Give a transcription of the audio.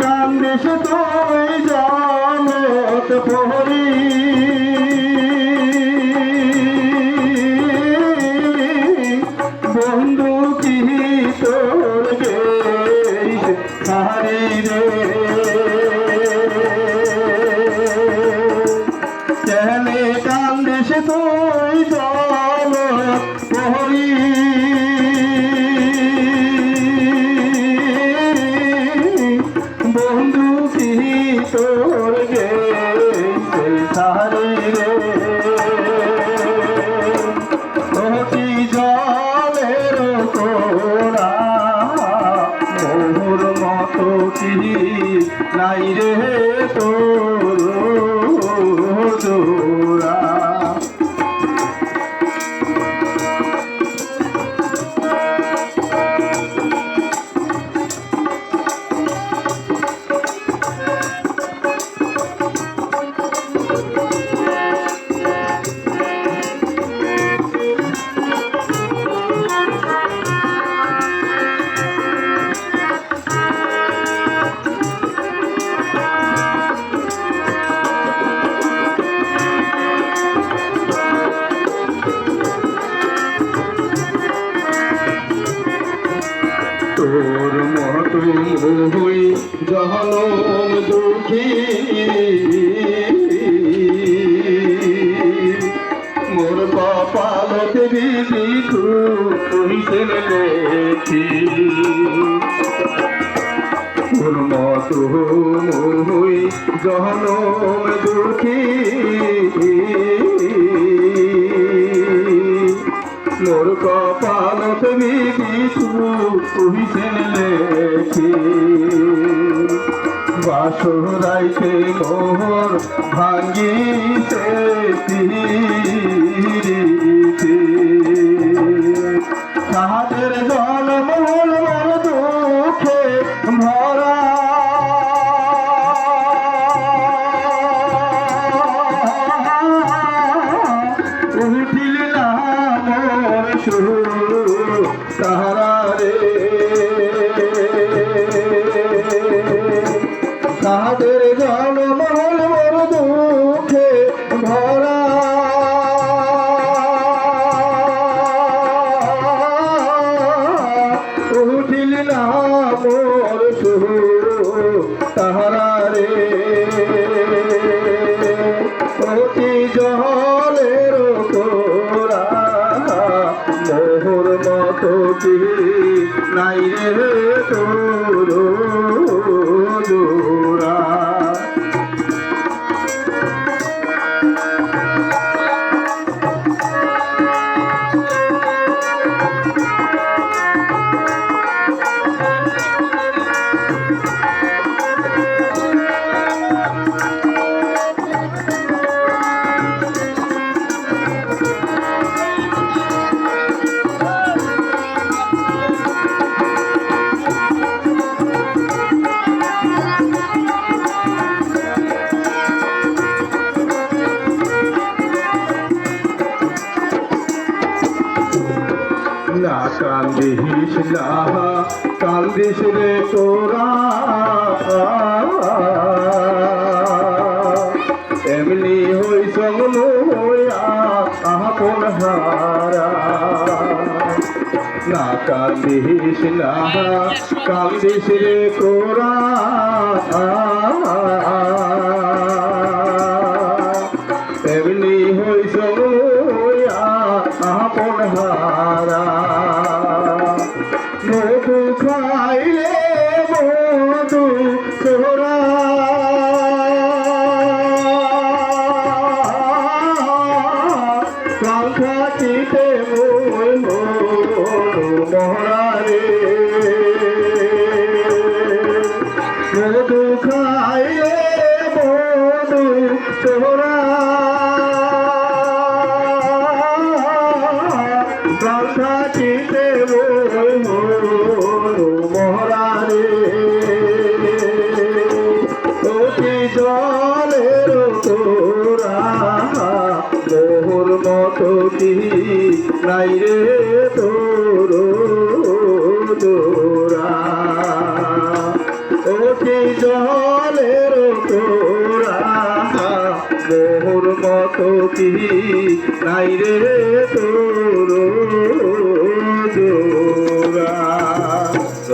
কান্দিস তুই জগত প্রহরী বন্ধু কি তোর গেইস হারি রে? কেনে কান্দিস তুই জল তোর তোর মতো হই জহনম দুঃখী মোর কপালত বিধি কইছেন লেখি তোর মতো হই জহনম দুঃখী মোর কপালত বিধি কইছেন লেখি বাসরাইতে মোহর ভাঙ্গিতে তীরিতে জল মোল মোর দুঃখে ভরা। উঠিল অতি জলের কোরা মোহর মতো কি নাই রে তোর? কান্দিস কান্দিস রে তোরা। এমনি হই হইয়া আপন হারা। না কান্দিস না কান্দিস রে তোরা। এমনি হই সমন মহারে মধু খাইলে মধু তোরা। কাঙ্ক্ষাটিতে মোর মহারে অতি জলের তোরা, মোহর মতো নাই রে তোর? মোর কত কি নাই রে তোর